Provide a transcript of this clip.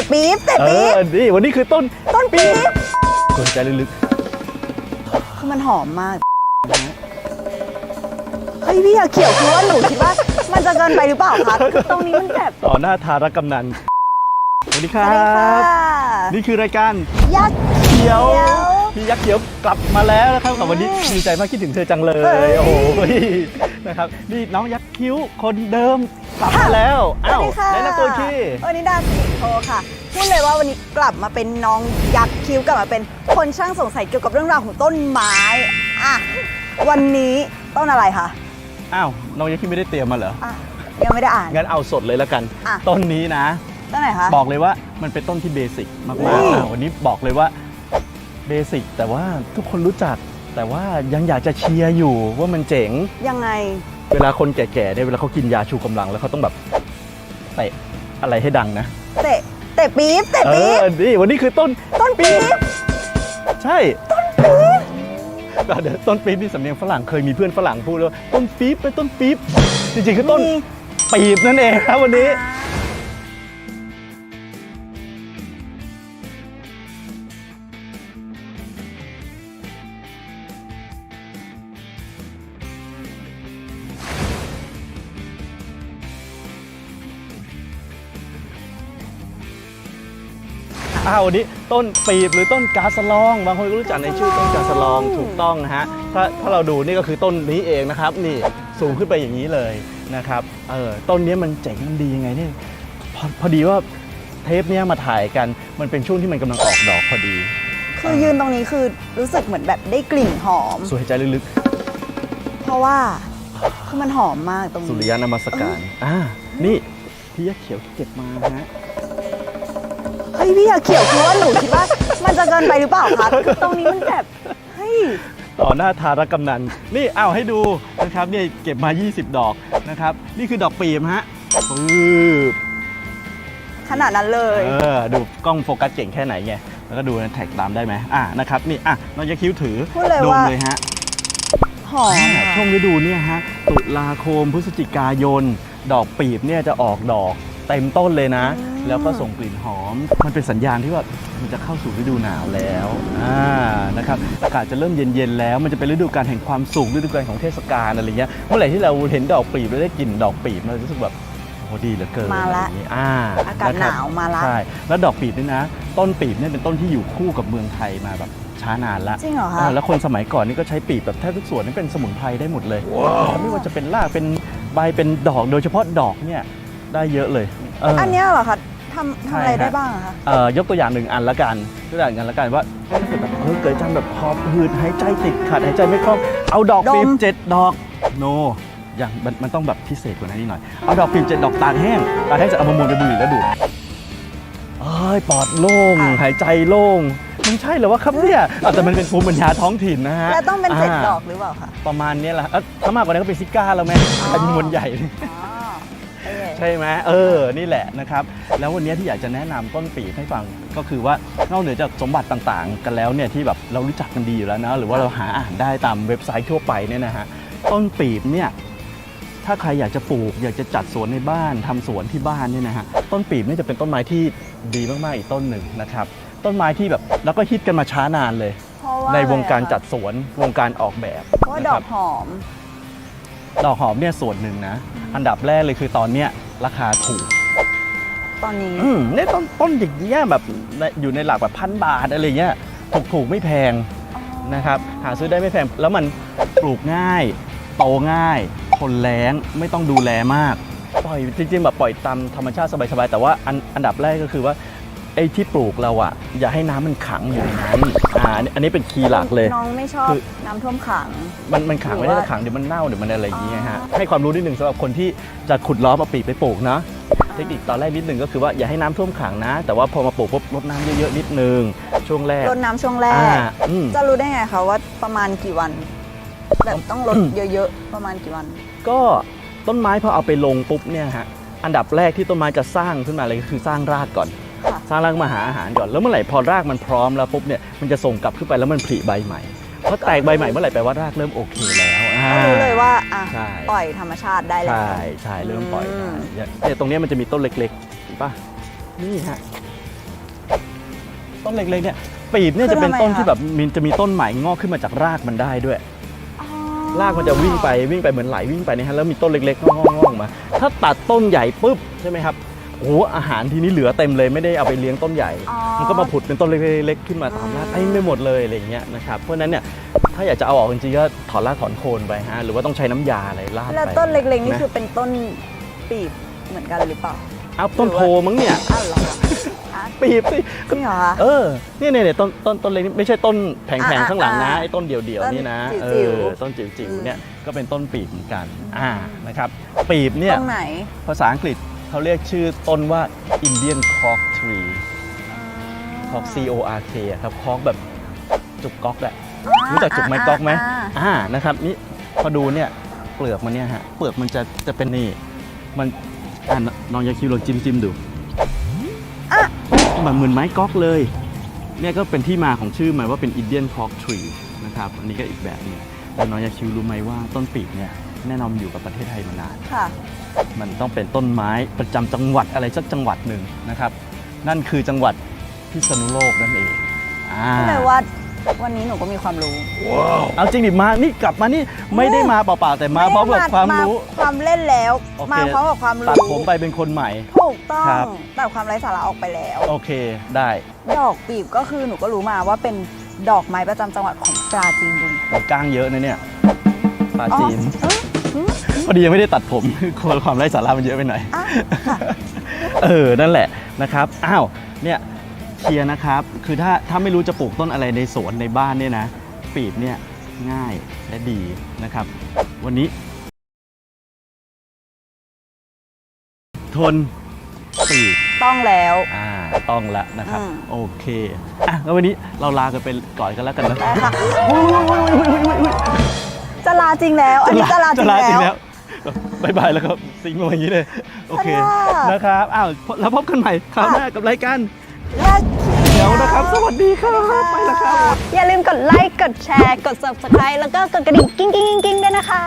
ะปี๊บเตะเอปี๊บอนี่วันนี้คือต้นต้นปี๊บกดใจลึกคือมันหอมมากเฮ้ยพี่อย่าเขียวคือว่าหนูคิดว่า มันจะเกินไปหรือเปล่าคะคือตรงนี้มันแบบๆ ต่อหน้าทารกำนันสวัสดีคสรัวัสดีค่ะบ นี่คือรายการยักษ์เขียวเขียวพี่ยักษ์เขียวกลับมาแล้วนะครับกับวันนี้ดีใจมากคิดถึงเธอจังเลเฮ้ยยโอ้โหนะครับนี่น้องยักษ์คิ้วคนเดิม กลับมาแล้วสวัอ้าสวดีค่ะแนะนำตัวอีกทีวันนี้ดาสิโทค่ะพูดเลยว่าวันนี้กลับมาเป็นน้องยักษ์คิ้วกลับมาเป็นคนช่างสงสัยเกี่ยวกับเรื่องราวของต้นไม้อะวันนี้ต้นอะไรคะอ้าวน้องยักษ์คิ้วไม่ได้เตรียมมาเหรออะยังไม่ได้อ่านงั้นเอาสดเลยแล้วกัน อะ ต้นนี้นะ ต้นไหนคะ บอกเลยว่ามันเป็นต้นที่เบสิกมากอุ้ยๆอะวันนี้บอกเลยว่าเบสิกแต่ว่าทุกคนรู้จัก แต่ว่ายังอยากจะเชียร์อยู่ว่ามันเจ๋ง ยังไง เวลาคนแก่ๆเนี่ยเวลาเขากินยาชูกำลังแล้วเขาต้องแบบเตะอะไรให้ดังนะ เตะเตะปี๊บเตะเอปี๊บอนี่วันนี้คือต้นต้นปี๊บใช่ ต้นปี๊บเดี๋ยวต้นปี๊บนี่สำเนียงฝรั่งเคยมีเพื่อนฝรั่งพูดว่าต้นปี๊บเป็นต้นปี๊บจริงๆคือต้นมีปีบนั่นเองครับวันนี้ อ้าววันนี้ต้นปีบหรือต้นกาสะลองบางคนก็รู้จักในชื่อต้นกาสะลองถูกต้องนะฮะถ้าถ้าเราดูนี่ก็คือต้นนี้เองนะครับ นี่สูงขึ้นไปอย่างนี้เลยนะครับเออต้นนี้มันเจ๋งมันดียังไงเนี่ยพอพอดีว่าเทปเนี้ยมาถ่ายกันมันเป็นช่วงที่มันกำลังออกดอกพอดี คือยืนตรงนี้คือรู้สึกเหมือนแบบได้กลิ่นหอม สวยใจลึกเพราะว่าคือมันหอมมากตรงๆ สุรินี้ ยะนมัสการอ่านี่พี่ยักษ์เขียวเก็บมาฮะเฮ้ย พี่อย่าเขียวคือว่าหนูคิดว่า มันจะเกินไปหรือเปล่าคะคือตรงนี้มันแบบเฮ้ย ต่อหน้าทารกำนัน นี่เอาให้ดูนะครับเนี่ยเก็บมา 20 ดอกนะครับ นี่คือดอกปีมฮะปึ๊บขนาดนั้นเลย เออดูกล้องโฟกัสเก่งแค่ไหนไงแล้วก็ดูแท็กตามได้ไหมอะนะครับนี่อะน้องยักษ์คิ้วถือพูดเลยดมว่า เลยฮะ หอมอ่าค่ะช่วงฤดูเนี่ยฮะตุลาคมพฤศจิกายน ดอกปีบเนี่ยจะออกดอก เต็มต้นเลยนะ แล้วก็ส่งกลิ่นหอม มันเป็นสัญญาณที่ว่ามันจะเข้าสู่ฤดูหนาวแล้วอ่านะครับอากาศจะเริ่มเย็นๆแล้ว มันจะเป็นฤดูการแห่งความสุขฤดูกาลของเทศกาลอะไรเงี้ยเมื่อไหร่ที่เราเห็นดอกปีบแล้วได้กลิ่นดอกปีบมันจะรู้สึกแบบโอ้ดีเหลือเกินมาละอะไรอย่างงี้อ่าอากาศะหครับนาวมาละใช่แล้วดอกปีบนี่นะ ต้นปีบเนี่ยเป็นต้นที่อยู่คู่กับเมืองไทยมาแบบช้านานละจริงเหรอคะอ่าแล้วคนสมัยก่อนนี่ก็ใช้ปีบแบบแทบทุกส่วนนี่เป็นสมุนไพรได้หมดเลยนะครับไม่ว่าจะเป็นรากเป็นใบเป็นดอกโดยเฉพาะดอกเนี่ย ได้เยอะเลยเอันเนี้ยเหรอคะทำทำอะไรใช่ฮะได้บ้างอะคะ เอ่อยกตัวอย่างหนึ่งอันละกันยกตัวอย่างกันละกันว่าถ้าเกิดแบบเออเกิดจำแบบหอบหืดหายใจติดขัดหายใจไม่คล่องเอาดอกปีบเจ็ดดอกโนอย่างมันมันต้องแบบพิเศษกว่านั้นนิดหน่อยเอาดอกปีบเจ็ดดอกตากแห้งตากแห้งจะเอามาม้วนเป็นบุหรี่แล้วดูดเอ้ยปอดโล่งหายใจโล่งมันใช่เหรอวะครับเนี่ยอะแต่มันเป็นภูมิปัญญาท้องถิ่นนะฮะแล้วต้องเป็นเจ็ดา ดอกหรือเปล่าคะ ประมาณเนี้ยแหละเอ้าถ้ามากกว่านั้นก็เป็นซิก้าแล้วไหมอ๋อเป็นมวลใหญ่อ๋อโอเค ใช่ไหมเออ นี่แหละนะครับ แล้ววันนี้ที่อยากจะแนะนำต้นปีบให้ฟังก็คือว่านอกเหนือจากสมบัติต่างๆ กันแล้วเนี่ยที่แบบเรารู้จักกันดีอยู่แล้วนะ หรือว่าเราหาอ่านได้ตามเว็บไซต์ทั่วไปเนี่ยนะฮะต้นปีบเนี่ยถ้าใครอยากจะปลูก อยากจะจัดสวนในบ้านทำสวนที่บ้านเนี่ยนะฮะต้นปีบเนี่ยจะเป็นต้นไม้ที่ดีมากๆอีกต้นหนึ่งนะครับต้นไม้ที่แบบแล้วก็ฮิตกันมาช้านานเลย เพราะว่าในวงการอะไรอะคะจัดสวนวงการออกแบบเพราะว่าดนะอครักบ หอม ดอกหอมเนี่ยส่วนหนึ่งนะ อันดับแรกเลยคือตอนเนี้ย ราคาถูก ตอนนี้ อืมเนี่ยต้นต้นอย่างเงี้ยแบบในอยู่ในหลักแบบพันบาทอะไรเงี้ยถูกถูกไม่แพงนะครับหาซื้อได้ไม่แพงแล้วมันปลูกง่ายโตง่ายทนแล้งไม่ต้องดูแลมาก ปล่อยจริงๆแบบปล่อยตามธรรมชาติสบายๆแต่ว่าอันอันดับแรกก็คือว่า ไอ้ที่ปลูกเราอะอย่าให้น้ำมันขังอยู่ในนั้นอ่าอันนี้อันนี้เป็นคีย์หลักเลย น้องไม่ชอบคือ น้ำท่วมขัง มันมันขังหรือไม่ได้ว่า ขังเดี๋ยวมันเน่าเดี๋ยวมันอะไรอย่างเงี้ยฮะอ๋อให้ความรู้นิดนึงสำหรับคนที่จะขุดล้อมเอาปีกไปปลูกนะเทคนิคตอนแรกนิดนึงก็คือว่าอย่าให้น้ำท่วมขังนะ แต่ว่าพอมาปลูกปุ๊บรดน้ำเยอะๆนิดนึงช่วงแรกรดน้ำช่วงแรอ่าก อืม จะรู้ได้ไงคะว่าประมาณกี่วัน แบบต้องลดอืมเยอะๆ ประมาณกี่วัน ก็ต้นไม้พอเอาไปลงปุ๊บเนี่ยฮะอันดับแรกที่ต้นไม้จะสร้างขึ้นมาเลยก็คือสร้างรากก่อนค่ะ สร้างรากมาหาอาหารก่อนแล้วเมื่อไหร่พอรากมันพร้อมแล้วปุ๊บเนี่ยมันจะส่งกลับขึ้นไปแล้วมันผลิใบใหม่พอแตกใบใหม่เมื่อไหร่แปลว่ารากเริ่มโอเคแล้วอ่าก็รู้เลยว่าอะใช่ปล่อยธรรมชาติได้แล้ว ใช่ใช่เริ่มปล่อยอืมได้เนี่ยตรงเนี้ยมันจะมีต้นเล็กๆเห็นปะนี่ฮะต้นเล็กๆเนี่ยปีบเนี่ยคือจะเป็นทำไมต้นคะที่แบบมันจะมีต้นใหม่งอกขึ้นมาจากรากมันได้ด้วยอ๋อรากมันจะวิ่งไปวิ่งไปเหมือนไหลวิ่งไปเนะฮะแล้วมีต้นเล็กๆงอกๆงอกมา ถ้าตัดต้นใหญ่ปุ๊บใช่ไหมครับ โอ้โหอาหารทีนี้เหลือเต็มเลยไม่ได้เอาไปเลี้ยงต้นใหญ่ อ๋อ มันก็มาผุดเป็นต้นเล็กๆขึ้นมาตามรากอืมเต็มไปหมดเลยอะไรอย่างเงี้ยนะครับเพราะฉะนั้นเนี่ยถ้าอยากจะเอาออกจริงๆก็ถอนรากถอนโคนไปฮะหรือว่าต้องใช้น้ำยาอะไรราดไปแล้วต้นเล็กๆนี่ะคือเป็นต้นปีบเหมือนกันหรือเปล่าเอาต้นโพมั้งเนี่ยอ้าวเหรออะปีบสิ จริงเหรอคะ เออเนี่ยเนี่ยเนี่ยต้นต้นต้นเล็กนี่ไม่ใช่ต้นแผงอ่าๆข้างหลังนะอ่าไอ้ต้นเดี่ยวๆนี่นะต้นเอจิ๋วอๆต้นจิ๋วอืม ๆเนี่ยก็เป็นต้นปีบเหมือนกันอ่านะครับปีบเนี่ย ตรงไหน ภาษาอังกฤษ เขาเรียกชื่อต้นว่า Indian Cork Tree Cork C O R K อะครับ cork แบบจุกก๊อกแหละรู้จักจุกไม้ก๊อกไหมอ่าอ่านะครับนี่พอดูเนี่ยเปลือกมันเนี่ยฮะเปลือกมันจะจะเป็นนี่มันอ่าน้องยาคิวลองจิ้มจิ้มดูอะมันเหมือนไม้ก๊อกเลย เนี่ยก็เป็นที่มาของชื่อมันว่าเป็น Indian Cork Tree นะครับ อันนี้ก็อีกแบบหนึงแต่น้องยาคิวรู้ไหมว่าต้นปีกเนี่ย แน่นอนอยู่กับประเทศไทยมานาน ค่ะ มันต้องเป็นต้นไม้ประจำจังหวัดอะไรสักจังหวัดหนึ่งนะครับ นั่นคือจังหวัดพิษณุโลกนั่นเองอ่าก็เลยว่าวันนี้หนูก็มีความรู้เอาจริงดิมานี่กลับมานี่ไม่ได้มาเปล่าๆแต่มาพร้อมกับความรู้ ความเล่นแล้ว โอเค มาพร้อมกับความตัดรู้ผมไปเป็นคนใหม่ ถูกต้องครับตัดความไร้สาระออกไปแล้ว โอเคได้ ดอกปีบก็คือหนูก็รู้มาว่าเป็นดอกไม้ประจำจังหวัดของปราจีนบุรีมีก้างเยอะนะเนี่ยปลาอ๋อจีนเอ้ยอืม พอดียังไม่ได้ตัดผมกลัวความไร้สาระมันเยอะไปหน่อยอะค่ะเออ นั่นแหละนะครับ อ้าว เนี่ยเคลียร์นะครับ คือถ้าถ้าไม่รู้จะปลูกต้นอะไรในสวนในบ้านเนี่ยนะ ปีบเนี่ยง่ายและดีนะครับ วันนี้ ทนปีบ ต้องแล้ว อ่า ต้องละนะครับ อืม โอเค อะ แล้ววันนี้เราลากันไปก่อนกันแล้วกันนะได้ค่ะ จะลาจริงแล้ว อันนี้จะลาจริงแล้วบายบายแล้วก็ซิงค์มาอย่างนี้เลย โอเคค่ะนะครับ อ้าว แล้วพบกันใหม่คราวหน้ากับรายการแลกเดี๋ยวนะครับ สวัสดีครับ ไปแล้วครับ อย่าลืมกดไลค์ กดแชร์ กด subscribe แล้วก็กดกระดิ่งกิ้งกิ้งกิ้งกิ้งด้วยนะคะ